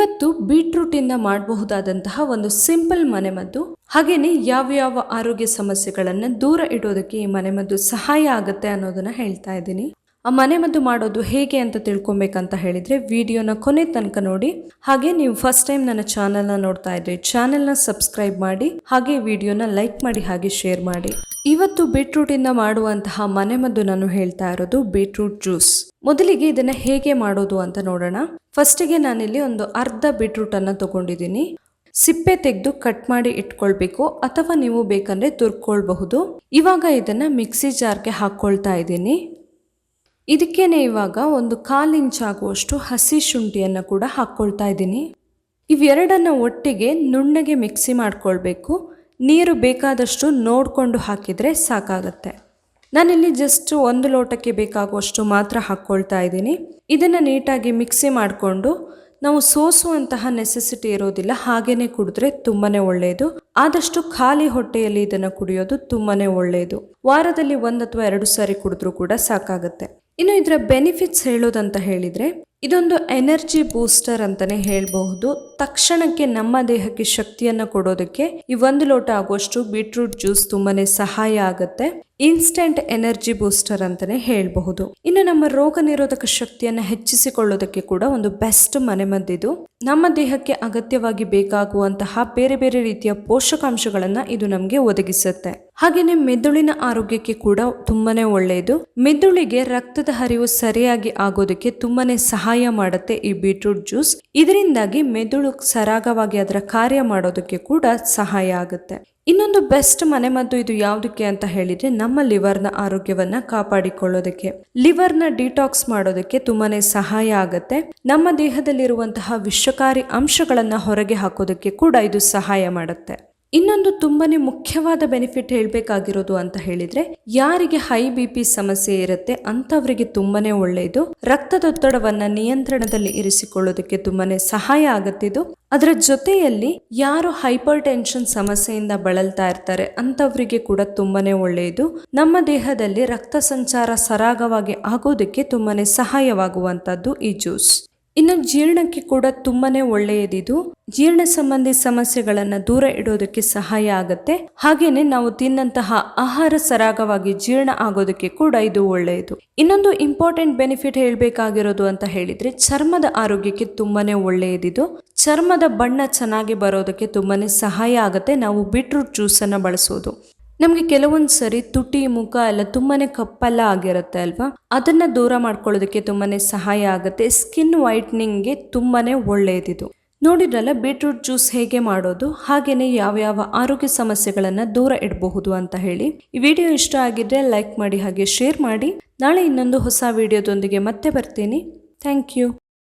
ಇವತ್ತು ಬೀಟ್ರೂಟಿಂದ ಮಾಡಬಹುದಾದಂತಹ ಒಂದು ಸಿಂಪಲ್ ಮನೆಮದ್ದು, ಹಾಗೇನೆ ಯಾವ್ಯಾವ ಆರೋಗ್ಯ ಸಮಸ್ಯೆಗಳನ್ನ ದೂರ ಇಡೋದಕ್ಕೆ ಈ ಮನೆಮದ್ದು ಸಹಾಯ ಆಗುತ್ತೆ ಅನ್ನೋದನ್ನ ಹೇಳ್ತಾ ಇದ್ದೀನಿ. ಮನೆಮದ್ದು ಮಾಡೋದು ಹೇಗೆ ಅಂತ ತಿಳ್ಕೊಬೇಕಂತ ಹೇಳಿದ್ರೆ ವಿಡಿಯೋನ ಕೊನೆ ತನಕ ನೋಡಿ. ಹಾಗೆ ನೀವು ಫಸ್ಟ್ ಟೈಮ್ ನನ್ನ ಚಾನೆಲ್ನ ನೋಡ್ತಾ ಇದ್ರೆ ಚಾನೆಲ್ನ ಸಬ್ಸ್ಕ್ರೈಬ್ ಮಾಡಿ, ಹಾಗೆ ವಿಡಿಯೋನ ಲೈಕ್ ಮಾಡಿ, ಹಾಗೆ ಶೇರ್ ಮಾಡಿ. ಇವತ್ತು ಬೀಟ್ರೂಟಿಂದ ಮಾಡುವಂತಹ ಮನೆಮದ್ದು ನಾನು ಹೇಳ್ತಾ ಇರೋದು ಬೀಟ್ರೂಟ್ ಜ್ಯೂಸ್ ಮೊದಲಿಗೆ ಇದನ್ನ ಹೇಗೆ ಮಾಡೋದು ಅಂತ ನೋಡೋಣ. ಫಸ್ಟಿಗೆ ನಾನಿಲ್ಲಿ ಒಂದು ಅರ್ಧ ಬೀಟ್ರೂಟ್ ಅನ್ನ ತಗೊಂಡಿದ್ದೀನಿ. ಸಿಪ್ಪೆ ತೆಗೆದು ಕಟ್ ಮಾಡಿ ಇಟ್ಕೊಳ್ಬೇಕು, ಅಥವಾ ನೀವು ಬೇಕಂದ್ರೆ ತುರ್ಕೊಳ್ಬಹುದು. ಇವಾಗ ಇದನ್ನ ಮಿಕ್ಸಿ ಜಾರ್ಗೆ ಹಾಕ್ಕೊಳ್ತಾ ಇದ್ದೀನಿ. ಇದಕ್ಕೇನೆ ಇವಾಗ ಒಂದು ಕಾಲು ಇಂಚ್ ಆಗುವಷ್ಟು ಹಸಿ ಶುಂಠಿಯನ್ನು ಕೂಡ ಹಾಕ್ಕೊಳ್ತಾ ಇದ್ದೀನಿ. ಇವೆರಡನ್ನ ಒಟ್ಟಿಗೆ ನುಣ್ಣಗೆ ಮಿಕ್ಸಿ ಮಾಡ್ಕೊಳ್ಬೇಕು. ನೀರು ಬೇಕಾದಷ್ಟು ನೋಡಿಕೊಂಡು ಹಾಕಿದರೆ ಸಾಕಾಗತ್ತೆ. ನಾನಿಲ್ಲಿ ಜಸ್ಟ್ ಒಂದು ಲೋಟಕ್ಕೆ ಬೇಕಾಗುವಷ್ಟು ಮಾತ್ರ ಹಾಕ್ಕೊಳ್ತಾ ಇದ್ದೀನಿ. ಇದನ್ನು ನೀಟಾಗಿ ಮಿಕ್ಸಿ ಮಾಡಿಕೊಂಡು ನಾವು ಸೋಸುವಂತಹ ನೆಸೆಸಿಟಿ ಇರೋದಿಲ್ಲ ಹಾಗೇ ಕುಡಿದ್ರೆ ತುಂಬಾನೇ ಒಳ್ಳೆಯದು ಆದಷ್ಟು ಖಾಲಿ ಹೊಟ್ಟೆಯಲ್ಲಿ ಇದನ್ನು ಕುಡಿಯೋದು ತುಂಬಾನೇ ಒಳ್ಳೆಯದು ವಾರದಲ್ಲಿ ಒಂದು ಅಥವಾ ಎರಡು ಸಾರಿ ಕುಡಿದ್ರೂ ಕೂಡ ಸಾಕಾಗುತ್ತೆ. ಇನ್ನು ಇದರ ಬೆನಿಫಿಟ್ಸ್ ಹೇಳೋದಂತ ಹೇಳಿದರೆ, ಇದೊಂದು ಎನರ್ಜಿ ಬೂಸ್ಟರ್ ಅಂತಾನೆ ಹೇಳಬಹುದು. ತಕ್ಷಣಕ್ಕೆ ನಮ್ಮ ದೇಹಕ್ಕೆ ಶಕ್ತಿಯನ್ನು ಕೊಡೋದಕ್ಕೆ ಈ ಒಂದು ಲೋಟ ಆಗುವಷ್ಟು ಬೀಟ್ರೂಟ್ ಜ್ಯೂಸ್ ತುಂಬಾನೇ ಸಹಾಯ ಆಗುತ್ತೆ. ಇನ್ಸ್ಟೆಂಟ್ ಎನರ್ಜಿ ಬೂಸ್ಟರ್ ಅಂತಾನೆ ಹೇಳಬಹುದು. ಇನ್ನು ನಮ್ಮ ರೋಗ ನಿರೋಧಕ ಶಕ್ತಿಯನ್ನು ಹೆಚ್ಚಿಸಿಕೊಳ್ಳೋದಕ್ಕೆ ಕೂಡ ಒಂದು ಬೆಸ್ಟ್ ಮನೆಮದ್ದಿದು. ನಮ್ಮ ದೇಹಕ್ಕೆ ಅಗತ್ಯವಾಗಿ ಬೇಕಾಗುವಂತಹ ಬೇರೆ ಬೇರೆ ರೀತಿಯ ಪೋಷಕಾಂಶಗಳನ್ನ ಇದು ನಮಗೆ ಒದಗಿಸುತ್ತೆ. ಹಾಗೇನೆ ಮೆದುಳಿನ ಆರೋಗ್ಯಕ್ಕೆ ಕೂಡ ತುಂಬಾನೇ ಒಳ್ಳೆಯದು. ಮೆದುಳಿಗೆ ರಕ್ತದ ಹರಿವು ಸರಿಯಾಗಿ ಆಗೋದಕ್ಕೆ ತುಂಬಾನೇ ಸಹಾಯ ಮಾಡುತ್ತೆ ಈ ಬೀಟ್ರೂಟ್ ಜ್ಯೂಸ್. ಇದರಿಂದಾಗಿ ಮೆದುಳು ಸರಾಗವಾಗಿ ಅದರ ಕಾರ್ಯ ಮಾಡೋದಕ್ಕೆ ಕೂಡ ಸಹಾಯ ಆಗುತ್ತೆ. ಇನ್ನೊಂದು ಬೆಸ್ಟ್ ಮನೆಮದ್ದು ಇದು ಯಾವುದಕ್ಕೆ ಅಂತ ಹೇಳಿದ್ರೆ ನಮ್ಮ ಲಿವರ್ನ ಆರೋಗ್ಯವನ್ನ ಕಾಪಾಡಿಕೊಳ್ಳೋದಕ್ಕೆ. ಲಿವರ್ನ ಡಿಟಾಕ್ಸ್ ಮಾಡೋದಕ್ಕೆ ತುಂಬಾನೇ ಸಹಾಯ ಆಗುತ್ತೆ. ನಮ್ಮ ದೇಹದಲ್ಲಿರುವಂತಹ ವಿಷಕಾರಿ ಅಂಶಗಳನ್ನ ಹೊರಗೆ ಹಾಕೋದಕ್ಕೆ ಕೂಡ ಇದು ಸಹಾಯ ಮಾಡುತ್ತೆ. ಇನ್ನೊಂದು ತುಂಬಾನೇ ಮುಖ್ಯವಾದ ಬೆನಿಫಿಟ್ ಹೇಳಬೇಕಾಗಿರೋದು ಅಂತ ಹೇಳಿದ್ರೆ, ಯಾರಿಗೆ ಹೈ ಬಿ ಪಿ ಸಮಸ್ಯೆ ಇರುತ್ತೆ ಅಂತವರಿಗೆ ತುಂಬಾನೇ ಒಳ್ಳೆಯದು ರಕ್ತದೊತ್ತಡವನ್ನ ನಿಯಂತ್ರಣದಲ್ಲಿ ಇರಿಸಿಕೊಳ್ಳೋದಕ್ಕೆ ತುಂಬಾನೇ ಸಹಾಯ ಆಗುತ್ತಿದ್ದು ಅದರ ಜೊತೆಯಲ್ಲಿ ಯಾರು ಹೈಪರ್ ಟೆನ್ಷನ್ ಸಮಸ್ಯೆಯಿಂದ ಬಳಲ್ತಾ ಇರ್ತಾರೆ ಅಂತವರಿಗೆ ಕೂಡ ತುಂಬಾನೇ ಒಳ್ಳೆಯದು ನಮ್ಮ ದೇಹದಲ್ಲಿ ರಕ್ತ ಸಂಚಾರ ಸರಾಗವಾಗಿ ಆಗೋದಕ್ಕೆ ತುಂಬಾನೇ ಸಹಾಯವಾಗುವಂತದ್ದು ಈ ಜ್ಯೂಸ್ ಇನ್ನು ಜೀರ್ಣಕ್ಕೆ ಕೂಡ ತುಂಬಾನೇ ಒಳ್ಳೆಯದಿದು. ಜೀರ್ಣ ಸಂಬಂಧಿ ಸಮಸ್ಯೆಗಳನ್ನು ದೂರ ಇಡೋದಕ್ಕೆ ಸಹಾಯ ಆಗುತ್ತೆ. ಹಾಗೇನೆ ನಾವು ತಿನ್ನಂತಹ ಆಹಾರ ಸರಾಗವಾಗಿ ಜೀರ್ಣ ಆಗೋದಕ್ಕೆ ಕೂಡ ಇದು ಒಳ್ಳೆಯದು. ಇನ್ನೊಂದು ಇಂಪಾರ್ಟೆಂಟ್ ಬೆನಿಫಿಟ್ ಹೇಳಬೇಕಾಗಿರೋದು ಅಂತ ಹೇಳಿದ್ರೆ ಚರ್ಮದ ಆರೋಗ್ಯಕ್ಕೆ ತುಂಬಾನೇ ಒಳ್ಳೆಯದಿದು. ಚರ್ಮದ ಬಣ್ಣ ಚೆನ್ನಾಗಿ ಬರೋದಕ್ಕೆ ತುಂಬಾನೇ ಸಹಾಯ ಆಗುತ್ತೆ. ನಾವು ಬೀಟ್ರೂಟ್ ಜ್ಯೂಸನ್ನು ಬಳಸೋದು. ನಮಗೆ ಕೆಲವೊಂದು ಸರಿ ತುಟಿ, ಮುಖ ಎಲ್ಲ ತುಂಬಾನೇ ಕಪ್ಪೆಲ್ಲ ಆಗಿರುತ್ತೆ ಅಲ್ವಾ? ಅದನ್ನ ದೂರ ಮಾಡ್ಕೊಳ್ಳೋದಕ್ಕೆ ತುಂಬಾನೇ ಸಹಾಯ ಆಗುತ್ತೆ. ಸ್ಕಿನ್ ವೈಟ್ನಿಂಗ್ಗೆ ತುಂಬಾನೇ ಒಳ್ಳೆಯದಿದು ನೋಡಿದ್ರಲ್ಲ, ಬೀಟ್ರೂಟ್ ಜ್ಯೂಸ್ ಹೇಗೆ ಮಾಡೋದು? ಹಾಗೇನೆ ಯಾವ್ಯಾವ ಆರೋಗ್ಯ ಸಮಸ್ಯೆಗಳನ್ನು ದೂರ ಇಡಬಹುದು ಅಂತ ಹೇಳಿ. ಈ ವಿಡಿಯೋ ಇಷ್ಟ ಆಗಿದ್ರೆ ಲೈಕ್ ಮಾಡಿ ಹಾಗೆ ಶೇರ್ ಮಾಡಿ. ನಾಳೆ ಇನ್ನೊಂದು ಹೊಸ ವಿಡಿಯೋದೊಂದಿಗೆ ಮತ್ತೆ ಬರ್ತೀನಿ. Thank you.